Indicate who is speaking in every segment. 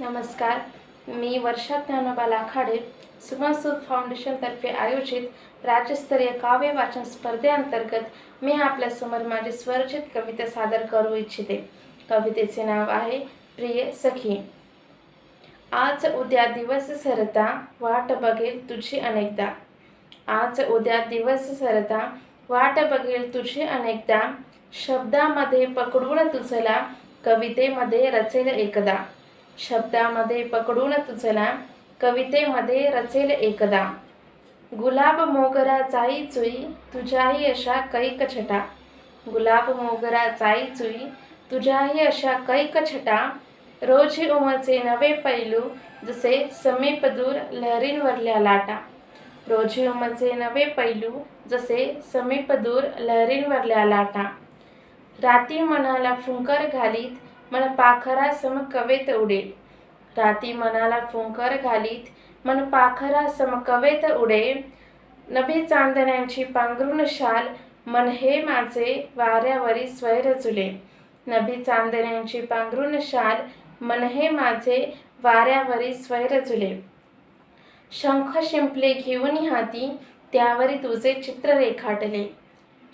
Speaker 1: नमस्कार. मी वर्षा ज्ञानोबा लाखाडे सुमसूद फाउंडेशनतर्फे आयोजित राज्यस्तरीय काव्य वाचन स्पर्धेअंतर्गत मी आपल्यासमोर माझी स्वरचित कविता सादर करू इच्छिते. कवितेचे नाव आहे प्रिय सखी. आज उद्या दिवस सरता वाट बघेल तुझी अनेकदा. आज उद्या दिवस सरता वाट बघेल तुझी अनेकदा. शब्दामध्ये पकडून तुझला कवितेमध्ये रचेल एकदा. शब्दामध्ये पकडून तुझला कवितेमध्ये रचेल एकदा. गुलाब मोगरा चाई चुई तुझ्याही अशा कैक छटा. गुलाब मोगरा चाई चुई तुझ्याही अशा कैक छटा. रोजी उमचे नवे पैलू जसे समीप दूर लहरींवरल्या लाटा. रोजी उमचे नवे पैलू जसे समीप दूर लहरींवरल्या लाटा. राती मनाला फुंकर घालीत मन पाखरा सम कवेत उडेल राती मनाला फुंकर घालीत. मन पाखरा सम कवेत उडे नभी चांदण्यांची पांघरून शाल. मन हे माझे वाऱ्यावरी स्वैर झुले. नभी चांदण्यांची पांघरून शाल. मन हे माझे वाऱ्यावरी स्वैर झुले. शंख शिंपले घेऊन हाती. त्यावरी तुझे चित्र रेखाटले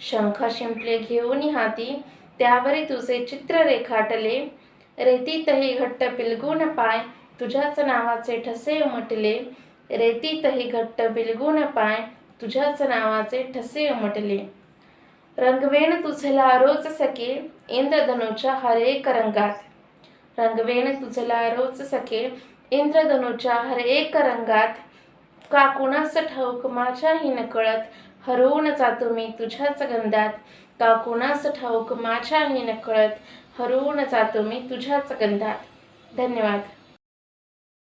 Speaker 1: शंख शिंपले घेऊन हाती. त्यावरी तुझे चित्र रेखाटले रेतीतही घट्ट बिलगुण पाय तुझ्याच नावाचे ठसे उमटले. रेतीतही घट्ट बिलगून पाय तुझ्याच नावाचे ठसे उमटले. रंगवेण तुझला रोज सके इंद्रधनुच्या हरेक रंगात रंगवेण तुझला रोज सके इंद्रधनुच्या हरेक रंगात का कुणास ठाऊक माझ्याही नकळत हरवून जातो मी तुझ्याच गंधात. का कोणाचं ठाऊक माझ्याही नकळत हरवून जातो मी तुझ्याच गंधात. धन्यवाद.